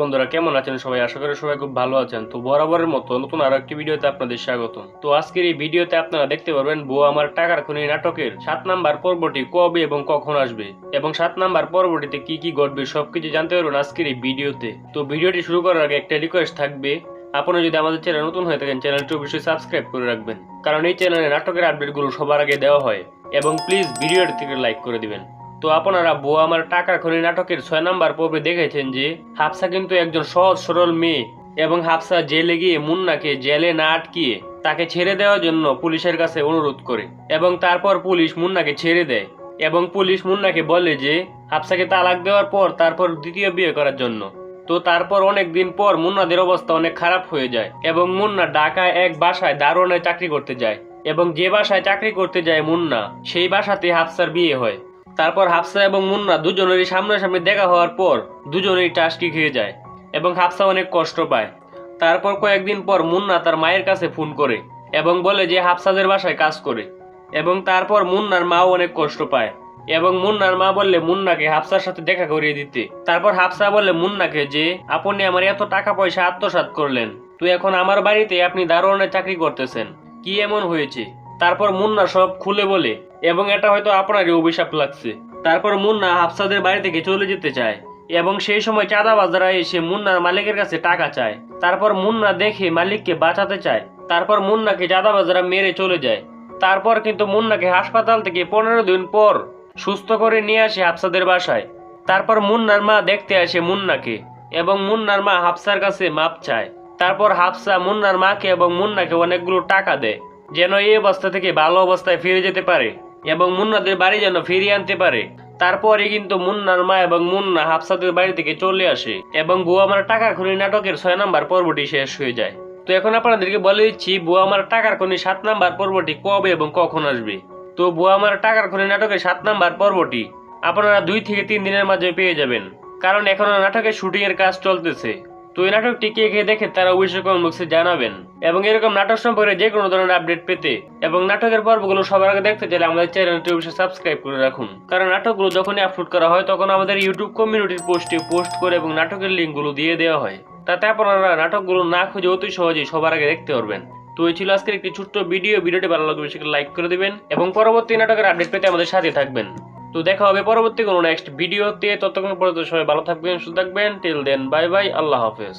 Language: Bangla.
বন্ধুরা, কেমন আছেন সবাই? আশা করি সবাই খুব ভালো আছেন। তো বরাবরের মতো নতুন আরও একটি ভিডিওতে আপনাদের স্বাগত তো আজকের এই ভিডিওতে আপনারা দেখতে পারবেন, বউ আমার টাকার খুনি নাটকের সাত নাম্বার পর্বটি কবে এবং কখন আসবে এবং সাত নাম্বার পর্বটিতে কি কি ঘটবে সবকিছু জানতে পারবেন আজকের এই ভিডিওতে। তো ভিডিওটি শুরু করার আগে একটা রিকোয়েস্ট থাকবে, আপনারা যদি আমাদের চ্যানেল নতুন হয়ে থাকেন, চ্যানেলটি অবশ্যই সাবস্ক্রাইব করে রাখবেন। কারণ এই চ্যানেলে নাটকের আপডেটগুলো সবার আগে দেওয়া হয় এবং প্লিজ ভিডিওটি থেকে লাইক করে দিবেন। তো আপনারা বউ আমার টাকার খনি নাটকের ছয় নাম্বার পর্বে দেখেছেন যে হাফসা কিন্তু একজন সহজ সরল মেয়ে এবং হাফসা জেলে গিয়ে মুন্নাকে জেলে না আটকিয়ে তাকে ছেড়ে দেওয়ার জন্য পুলিশের কাছে অনুরোধ করে এবং তারপর পুলিশ মুন্নাকে ছেড়ে দেয় এবং পুলিশ মুন্নাকে বলে যে হাফসাকে তালাক দেওয়ার পর তারপর দ্বিতীয় বিয়ে করার জন্য। তো তারপর অনেক দিন পর মুন্নাদের অবস্থা অনেক খারাপ হয়ে যায় এবং মুন্না ঢাকায় এক বাসায় দারোয়ানের চাকরি করতে যায় এবং যে বাসায় চাকরি করতে যায় মুন্না, সেই বাসাতে হাফসার বিয়ে হয়। তারপর হাফসা এবং মুন্না দুজনেরই সামনাসামনি দেখা হওয়ার পর দুজনেই টাস্কি খেয়ে যায় এবং হাফসা অনেক কষ্ট পায়। তারপর কয়েকদিন পর মুন্না তার মায়ের কাছে ফোন করে এবং বলে যে হাফসাদের বাসায় কাজ করে এবং তারপর মুন্নার মাও অনেক কষ্ট পায় এবং মুন্নার মা বললে, মুন্নাকে হাফসার সাথে দেখা করিয়ে দিতে। তারপর হাফসা বললে, মুন্নাকে যে আপনি আমার এত টাকা পয়সা আত্মসাৎ করলেন তো এখন আমার বাড়িতে আপনি দারোয়ানের চাকরি করতেছেন। কি এমন হয়েছে? তারপর মুন্না সব খুলে বলে এবং এটা হয়তো আপনারই অভিশাপ লাগছে। তারপর মুন্না হাফসাদের বাড়ি থেকে চলে যেতে চায় এবং সেই সময় চাঁদাবাজারা এসে মুন্নার মালিকের কাছে টাকা চায়। তারপর মুন্না দেখে মালিককে বাঁচাতে চায়। তারপর মুন্নাকে চাঁদাবাজারা মেরে চলে যায়। তারপর কিন্তু মুন্নাকে হাসপাতাল থেকে পনেরো দিন পর সুস্থ করে নিয়ে আসে হাফসাদের বাসায়। তারপর মুন্নার মা দেখতে আসে মুন্নাকে এবং মুন্নার মা হাফসার কাছে মাপ চায়। তারপর হাফসা মুন্নার মাকে এবং মুন্নাকে অনেকগুলো টাকা দেয়, যেন এই অবস্থা থেকে ভালো অবস্থায় ফিরে যেতে পারে। এবং মুন্নাদের বাড়ি যেন ফিরিয়ে আনতে পারে। তারপরে কিন্তু মুন্নার মা এবং মুন্না হাফসাদের বাড়ি থেকে চলে আসে এবং বুয়া আমার টাকার খনি নাটকের ছয় নাম্বার পর্বটি শেষ হয়ে যায়। তো এখন আপনাদেরকে বলে দিচ্ছি, বুয়া আমার টাকার খনি সাত নাম্বার পর্বটি কবে এবং কখন আসবে? তো বুয়া আমার টাকার খনি নাটকের সাত নাম্বার পর্বটি আপনারা দুই থেকে তিন দিনের মাঝে পেয়ে যাবেন। কারণ এখনও নাটকের শুটিংয়ের কাজ চলতেছে। তো এই নাটকটি কে কে দেখে তারা অবশ্যই কমেন্ট বক্সে জানাবেন। এবং এরকম নাটক সম্পর্কে যে কোনো ধরনের আপডেট পেতে এবং নাটকের পর্বগুলো সবার আগে দেখতে চাইলে আমাদের চ্যানেলটি অবশ্যই সাবস্ক্রাইব করে রাখুন। কারণ নাটকগুলো যখনই আপলোড করা হয়, তখন আমাদের ইউটিউব কমিউনিটির পোস্টে পোস্ট করে এবং নাটকের লিঙ্কগুলো দিয়ে দেওয়া হয়। তাতে আপনারা নাটকগুলো না খুঁজে অতি সহজেই সবার আগে দেখতে পারবেন। তো এই ছিল আজকের একটি ছোট্ট ভিডিও ভিডিওটি ভালো লাগবে সেটা লাইক করে দিবেন এবং পরবর্তী নাটকের আপডেট পেতে আমাদের সাথে থাকবেন। তো দেখা হবে পরবর্তী কোনো নেক্সট ভিডিওতে ততক্ষণ পর্যন্ত সবাই ভালো থাকবেন, সুস্থ থাকবেন। টিল দেন বাই বাই আল্লাহ হাফেজ।